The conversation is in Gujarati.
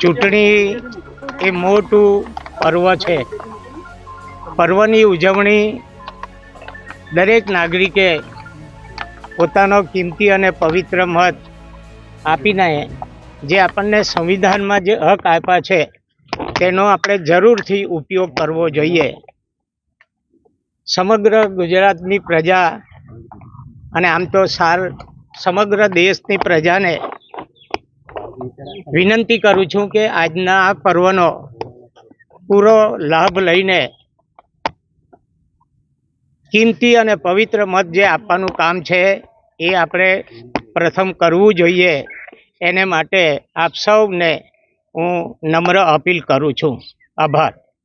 ચૂંટણી એ મોટું પર્વ છે. પર્વની ઉજવણી દરેક નાગરિકે પોતાનો કિંમતી અને પવિત્ર મત આપીને જે આપણને સંવિધાનમાં જે હક આપ્યા છે, તેનો આપણે જરૂરથી ઉપયોગ કરવો જોઈએ. સમગ્ર ગુજરાતની પ્રજા અને આમ તો સાર, સમગ્ર દેશની પ્રજાને વિનંતી કરું છું કે આજના આ પર્વનો પૂરો લાભ લઈને કિંમતી અને પવિત્ર મત જે આપવાનું કામ છે એ આપણે પ્રથમ કરવું જોઈએ. એને માટે આપ સૌને હું નમ્ર અપીલ કરું છું. આભાર.